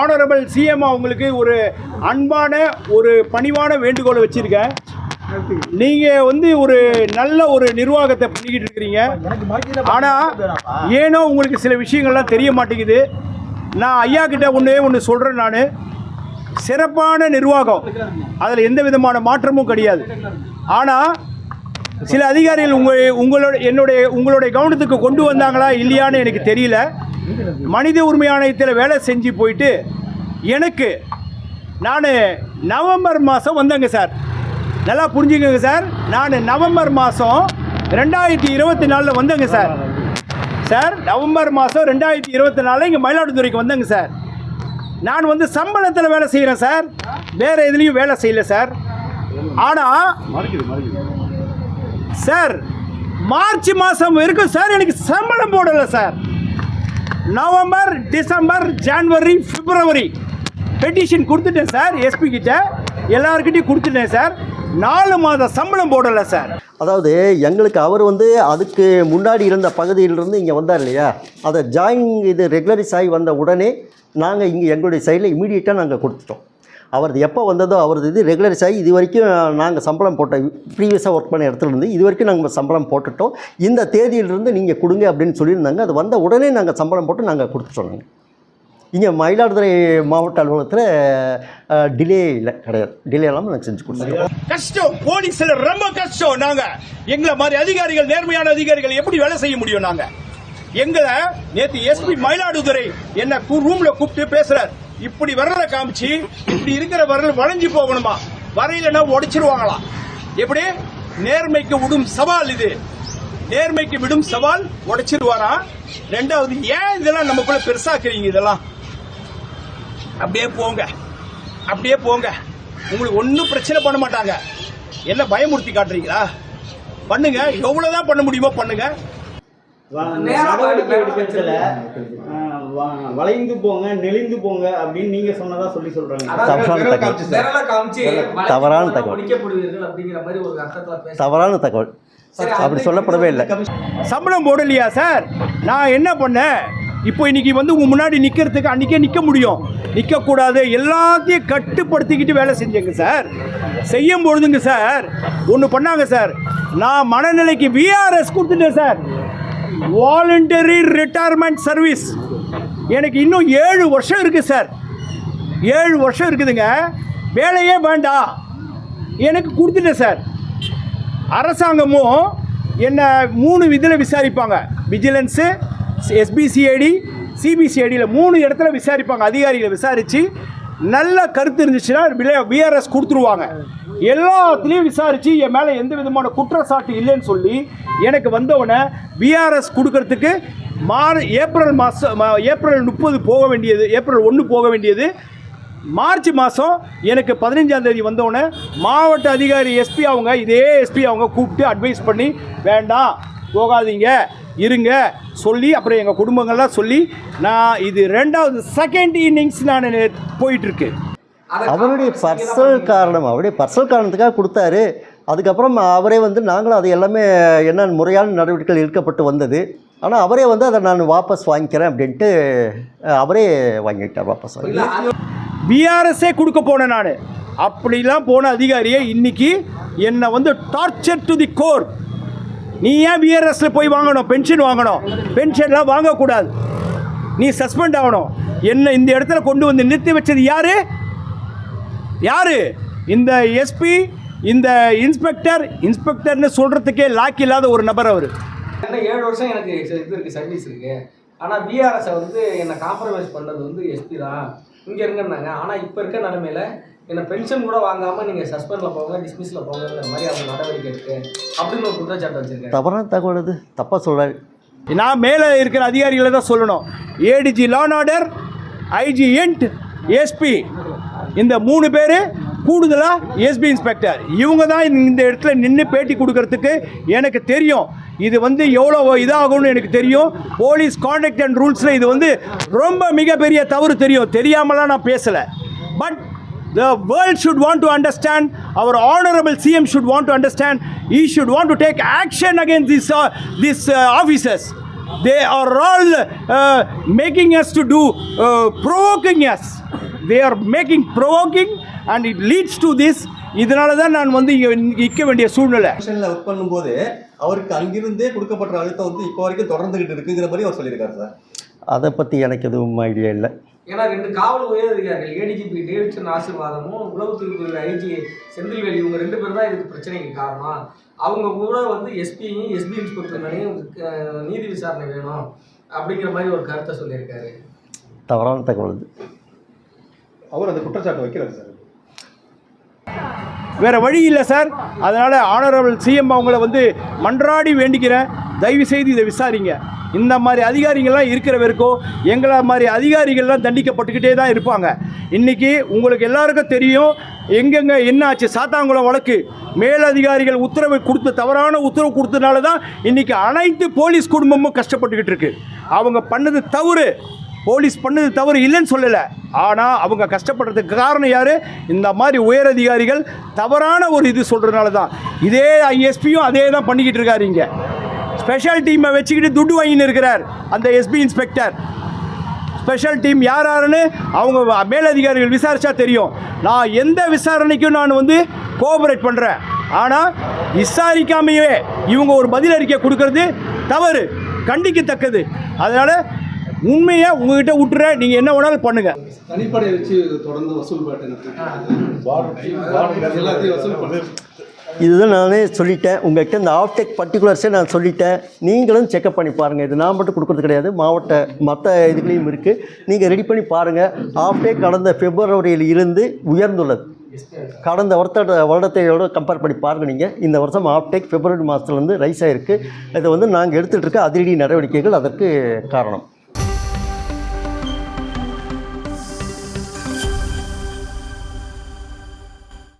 Honourable CM அவங்களுக்கு ஒரு அன்பான ஒரு பணிவான வேண்டுகோளை வச்சுருக்கேன். நீங்கள் வந்து ஒரு நல்ல ஒரு நிர்வாகத்தை பண்ணிக்கிட்டு இருக்கிறீங்க. ஆனால் ஏனோ உங்களுக்கு சில விஷயங்கள்லாம் தெரிய மாட்டேங்குது. நான் ஐயா கிட்ட ஒன்றே ஒன்று சொல்கிறேன் நான். சிறப்பான நிர்வாகம். அதில் எந்த விதமான மாற்றமும் கிடையாது. ஆனால் சில அதிகாரிகள் உங்கள் உங்களோட என்னுடைய உங்களுடைய கவனத்துக்கு கொண்டு வந்தாங்களா இல்லையான்னு எனக்கு தெரியல. மனித உரிமை ஆணையத்தில் வேலை செஞ்சு போயிட்டு எனக்கு நான் நவம்பர் மாதம் வந்தேங்க சார். நல்லா புரிஞ்சுக்கங்க சார். நான் நவம்பர் மாதம் ரெண்டாயிரத்தி இருபத்தி நாலில் வந்தேங்க சார். சார் நவம்பர் மாதம் ரெண்டாயிரத்தி இருபத்தி நாலில் இங்கே மயிலாடுதுறைக்கு வந்தேங்க சார். நான் வந்து சம்பளத்தில் வேலை செய்கிறேன் சார். வேறு எதுலேயும் வேலை செய்யல சார். ஆனால் சார் மார்ச் மாதம் வரைக்கும் சார் எனக்கு சம்பளம் போடலை sir. November December January February. Petition கொடுத்துட்டேன் சார் எஸ்பி கிட்ட. எல்லாருக்கிட்டையும் கொடுத்துட்டேன் சார். நாலு மாத சம்பளம் போடலை சார். அதாவது எங்களுக்கு அவர் வந்து அதுக்கு முன்னாடி இருந்த பகுதியிலிருந்து இங்கே வந்தார் இல்லையா? அதை ஜாயின் இது ரெகுலரிஸ் ஆகி வந்த உடனே நாங்கள் இங்கே எங்களுடைய சைடில் இமீடியட்டாக நாங்கள் கொடுத்துட்டோம். அவரது எப்போ வந்ததோ அவரது இது ரெகுலரைஸ் ஆகி இது வரைக்கும் நாங்கள் சம்பளம் போட்ட ப்ரீவியஸாக ஒர்க் பண்ண இடத்துல இருந்து இது வரைக்கும் நாங்கள் சம்பளம் போட்டுட்டோம். இந்த தேதியிலிருந்து நீங்கள் கொடுங்க அப்படின்னு சொல்லியிருந்தாங்க. அது வந்த உடனே நாங்கள் சம்பளம் போட்டு நாங்கள் கொடுத்துட்டோம் இங்கே மயிலாடுதுறை மாவட்ட அலுவலகத்தில் டிலே இல்லை கிடையாது. டிலே இல்லாமல் நாங்கள் செஞ்சு கொடுத்துருக்கோம் கஷ்டம். போலீஸில் ரொம்ப கஷ்டம் நாங்கள் எங்களை மாதிரி அதிகாரிகள் நேர்மையான அதிகாரிகள் எப்படி வேலை செய்ய முடியும் நாங்கள் எங்களை நேற்று எஸ்பி மயிலாடுதுறை என்ன ரூம்ல கூப்பிட்டு பேசுறார். இப்படி விரலை காமிச்சு இப்படி இருக்கிற விரல் வளைஞ்சு போகணுமா? வரையிலனா உடைச்சிருவாங்களாம் எப்படி? நேர்மைக்கு விடும் சவால் இது. நேர்மைக்கு விடும் சவால் உடைச்சிருவாரா? ரெண்டாவது ஏன் இதெல்லாம் நமக்குள்ள பெருசாக்குறீங்க இதெல்லாம்? அப்படியே போங்க. அப்படியே போங்க. உங்களுக்கு ஒன்றும் பிரச்சனை பண்ண மாட்டாங்க. என்ன பயமுறுத்தி காட்டுறீங்களா? பண்ணுங்க. எவ்வளவுதான் பண்ண முடியுமோ பண்ணுங்க. வளைந்து போங்க நெளிந்து போங்க அப்படின்னு நீங்க சொன்னதா சொல்லி சொல்றாங்க. தவறான தகவல். தவறான தகவல். அப்படி சொல்லப்படவே இல்லை. சம்பளம் போடலையா சார்? நான் என்ன பண்ணேன்? இப்போ இன்னைக்கு வந்து உங்க முன்னாடி நிக்கிறதுக்கு அன்னைக்கே நிக்க முடியும். நிக்க கூடாது எல்லாத்தையும் கட்டுப்படுத்திக்கிட்டு வேலை செஞ்சேங்க சார். செய்யும் பொழுதுங்க சார். ஒன்று பண்ணாங்க சார். நான் மனநிலைக்கு விஆர்எஸ் கொடுத்துட்டேன் சார். வாலண்டரி ரிட்டையர்மெண்ட் சர்வீஸ் எனக்கு இன்னும் ஏழு வருஷம் இருக்குது சார். ஏழு வருஷம் இருக்குதுங்க. வேலையே வேண்டாம் எனக்கு கொடுத்துட்டேன் சார். அரசாங்கமும் என்ன மூணு இதில் விசாரிப்பாங்க. விஜிலன்ஸு எஸ்பிசிஐடி சிபிசிஐடியில் மூணு இடத்துல விசாரிப்பாங்க. அதிகாரிகளை விசாரித்து நல்ல கருத்து இருந்துச்சுன்னா விஆர்எஸ் கொடுத்துருவாங்க. எல்லாத்துலேயும் விசாரித்து என் மேலே எந்த விதமான குற்றச்சாட்டு இல்லைன்னு சொல்லி எனக்கு வந்தவுடனே விஆர்எஸ் கொடுக்கறதுக்கு மார் ஏப்ரல் மாதம் ஏப்ரல் முப்பது போக வேண்டியது ஏப்ரல் ஒன்று போக வேண்டியது. மார்ச் மாதம் எனக்கு பதினஞ்சாம் தேதி வந்தோடனே மாவட்ட அதிகாரி எஸ்பி அவங்க இதே எஸ்பி அவங்க கூப்பிட்டு அட்வைஸ் பண்ணி வேண்டாம் போகாதீங்க இருங்க சொல்லி அப்புறம் எங்கள் குடும்பங்கள்லாம் சொல்லி நான் இது ரெண்டாவது செகண்ட் இன்னிங்ஸ் நான் போயிட்டுருக்கு. அவருடைய பர்சனல் காரணம் அவருடைய பர்சனல் காரணத்துக்காக கொடுத்தாரு. அதுக்கப்புறம் அவரே வந்து நாங்களும் அது எல்லாமே என்ன முறையான நடவடிக்கைகள் எடுக்கப்பட்டு வந்தது. ஆனால் அவரே வந்து அதை நான் வாபஸ் வாங்கிக்கிறேன் அப்படின்ட்டு அவரே வாங்கிட்டார் வாபஸ் வாங்கி. விஆர்எஸ்ஸே கொடுக்க போனேன் நான். அப்படிலாம் போன அதிகாரியை இன்னைக்கு என்னை வந்து டார்ச்சர் டு தி கோர் நீ ஏன் விஆர்எஸ்ல போய் வாங்கணும்? பென்ஷன் வாங்கணும். பென்ஷன்லாம் வாங்கக்கூடாது. நீ சஸ்பெண்ட் ஆகணும். என்ன இந்த இடத்துல கொண்டு வந்து நிறுத்தி வச்சது யாரு? யாரு? இந்த எஸ்பி இந்த இன்ஸ்பெக்டர் இன்ஸ்பெக்டர்னு சொல்றதுக்கே லாக் இல்லாத ஒரு நபர் அவர். இன்னும் ஏழு வருஷம் எனக்கு இது இருக்கு சர்வீஸ் இருக்கு. ஆனா பிஆர்எஸ் வந்து என்னை காம்ப்ரமைஸ் பண்ணது வந்து எஸ்பி தான். இங்க இருங்கன்னாங்க. ஆனா இப்ப இருக்க நிலைமையில என்ன பென்ஷன் கூட வாங்காம நீங்க சஸ்பெண்ட்ல போங்க டிஸ்மிஸ்ல போங்கிற மாதிரி அவங்க நடவடிக்கை இருக்கு அப்படின்னு ஒரு குற்றச்சாட்டு வச்சிருக்காரு. தவறான தகவல் அது? தப்பாக சொல்கிறாரு நான் மேலே இருக்கிற அதிகாரிகளை தான் சொல்லணும். ADG law and order IG and SP இந்த மூணு பேர் கூடுதலாக எஸ்பி இன்ஸ்பெக்டர் இவங்க தான் இந்த இடத்துல நின்று பேட்டி கொடுக்கறதுக்கு எனக்கு தெரியும். இது வந்து எவ்வளோ இதாகும்னு எனக்கு தெரியும். போலீஸ் கான்டக்ட் அண்ட் ரூல்ஸில் இது வந்து ரொம்ப மிகப்பெரிய தவறு தெரியும். தெரியாமலாம் நான் பேசலை. But the world should want to understand our honourable CM should want to understand he should want to take action against this this officers they are all making us to do provoking us they are making provoking and it leads to this இதனால தான் நான் வந்து இங்கே நிற்க வேண்டிய சூழ்நிலை. Work பண்ணும்போது அவருக்கு அங்கிருந்தே கொடுக்கப்பட்ட அழுத்தம் வந்து இப்போ வரைக்கும் தொடர்ந்துகிட்டு இருக்குங்கிற மாதிரி அவர் சொல்லியிருக்காரு சார். அதை பற்றி எனக்கு எதுவும் ஐடியா இல்லை. ஏன்னா ரெண்டு காவல் உயர் அதிகாரிகள் ஏடிஜிபி டேவிட்சன் ஆசீர்வாதமும் உளவுத்துறை ஐஜி செந்தில்வேல் இவங்க ரெண்டு பேரும் தான் இதுக்கு பிரச்சனைக்கு காரணம். அவங்க கூட வந்து எஸ்பியும் எஸ்பி இன்ஸ்பெக்டர் நீதி விசாரணை வேணும் அப்படிங்கிற மாதிரி ஒரு கருத்தை சொல்லியிருக்காரு. தவறான தகவல் இது அவர் அந்த குற்றச்சாட்டு வைக்கிறார் சார். வேற வழி இல்லை சார். அதனால் ஆனரபிள் சிஎம் அவங்கள வந்து மன்றாடி வேண்டிக்கிறேன். தயவு செய்து இதை விசாரிங்க. இந்த மாதிரி அதிகாரிகள்லாம் இருக்கிற வரைக்கும் எங்களை மாதிரி அதிகாரிகள்லாம் தண்டிக்கப்பட்டுக்கிட்டே தான் இருப்பாங்க. இன்றைக்கி உங்களுக்கு எல்லாருக்கும் தெரியும் எங்கெங்கே என்ன ஆச்சு? சாத்தாங்குளம் வழக்கு. மேலதிகாரிகள் உத்தரவு கொடுத்த தவறான உத்தரவு கொடுத்தனால தான் இன்றைக்கி அனைத்து போலீஸ் குடும்பமும் கஷ்டப்பட்டுக்கிட்டு இருக்குது அவங்க பண்ணது தவறு. போலீஸ் பண்ணது தவறு இல்லைன்னு சொல்லலை. ஆனால் அவங்க கஷ்டப்படுறதுக்கு காரணம் யார்? இந்த மாதிரி உயரதிகாரிகள் தவறான ஒரு இது சொல்கிறதுனால தான். இதே ஐஎஸ்பியும் அதே தான் பண்ணிக்கிட்டு இருக்காரு இங்கே. ஸ்பெஷல் டீமை வச்சுக்கிட்டு துட்டு வாங்கின்னு இருக்கிறார் அந்த எஸ்பி இன்ஸ்பெக்டர். ஸ்பெஷல் டீம் யார் யாருன்னு அவங்க மேலதிகாரிகள் விசாரித்தா தெரியும். நான் எந்த விசாரணைக்கும் நான் வந்து கோஆபரேட் பண்ணுறேன் ஆனால் விசாரிக்காமையே இவங்க ஒரு பதில் அறிக்கை கொடுக்கறது தவறு கண்டிக்கத்தக்கது. அதனால் உண்மையை உங்ககிட்ட விட்டுறேன் நீங்கள் என்ன வேணாலும் பண்ணுங்கள் தனிப்படை வச்சு தொடர்ந்து வசூல் பாட்டு எல்லாத்தையும் வசூல் இதுதான் நானே சொல்லிட்டேன். உங்கள்கிட்ட இந்த ஆஃப்டெக் பர்டிகுலர்ஸே நான் சொல்லிட்டேன். நீங்களும் செக்அப் பண்ணி பாருங்கள் இது நான் மட்டும் கொடுக்குறது கிடையாது. மாவட்ட மற்ற இதுலேயும் இருக்குது நீங்கள் ரெடி பண்ணி பாருங்கள் ஆஃப்டேக் கடந்த பிப்ரவரியில் இருந்து உயர்ந்துள்ளது. கடந்த வருத்த வருடத்தையோட கம்பேர் பண்ணி பாருங்கள் நீங்கள் இந்த வருஷம் ஆஃப்டெக் பிப்ரவரி மாதத்துலேருந்து ரைஸ் ஆகிருக்கு இதை வந்து நாங்கள் எடுத்துகிட்டு இருக்க அதிரடி நடவடிக்கைகள் அதற்கு காரணம்.